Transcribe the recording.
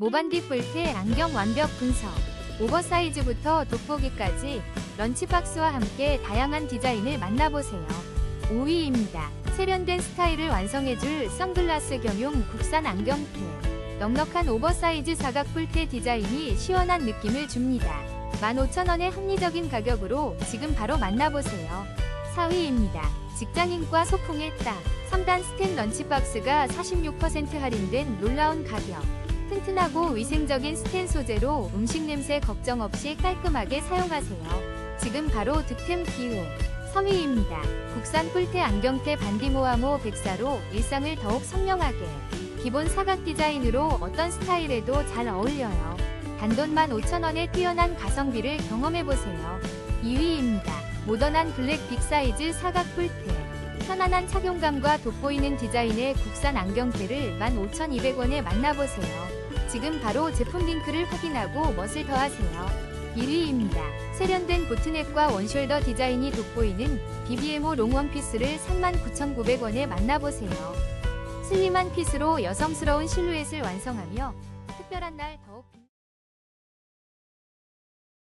모반디 뿔테 안경 완벽 분석. 오버사이즈부터 돋보기까지 런치박스와 함께 다양한 디자인을 만나보세요. 5위입니다. 세련된 스타일을 완성해줄 선글라스 겸용 국산 안경테. 넉넉한 오버사이즈 사각 뿔테 디자인이 시원한 느낌을 줍니다. 15,000원의 합리적인 가격으로 지금 바로 만나보세요. 4위입니다. 직장인과 소풍에 딱 3단 스텐 런치박스가 46% 할인된 놀라운 가격. 튼튼하고 위생적인 스텐 소재로 음식 냄새 걱정 없이 깔끔하게 사용하세요. 지금 바로 득템 기회. 3위입니다. 국산 뿔테 안경테 반디모아모 백사로 일상을 더욱 선명하게. 기본 사각 디자인으로 어떤 스타일에도 잘 어울려요. 단돈 15,000원의 뛰어난 가성비를 경험해보세요. 2위입니다. 모던한 블랙 빅사이즈 사각 뿔테. 편안한 착용감과 돋보이는 디자인의 국산 안경테를 15,200원에 만나보세요. 지금 바로 제품 링크를 확인하고 멋을 더하세요. 1위입니다. 세련된 보트넥과 원숄더 디자인이 돋보이는 BBMO 롱원 피스를 39,900원에 만나보세요. 슬림한 핏으로 여성스러운 실루엣을 완성하며 특별한 날 더욱 빛